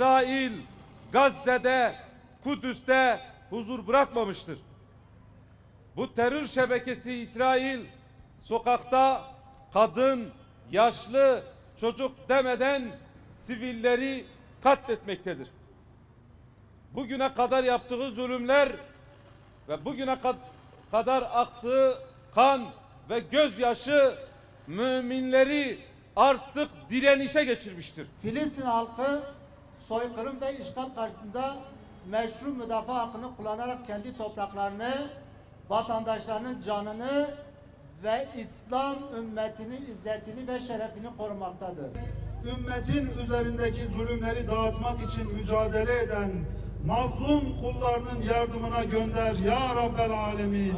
İsrail Gazze'de, Kudüs'te huzur bırakmamıştır. Bu terör şebekesi İsrail sokakta kadın, yaşlı, çocuk demeden sivilleri katletmektedir. Bugüne kadar yaptığı zulümler ve bugüne kad- kadar aktığı kan ve gözyaşı müminleri artık direnişe geçirmiştir. Filistin halkı soykırım ve işgal karşısında meşru müdafaa hakkını kullanarak kendi topraklarını, vatandaşlarının canını ve İslam ümmetinin izzetini ve şerefini korumaktadır. ümmetin üzerindeki zulümleri dağıtmak için mücadele eden mazlum kullarının yardımına gönder ya Rabbel Alemin.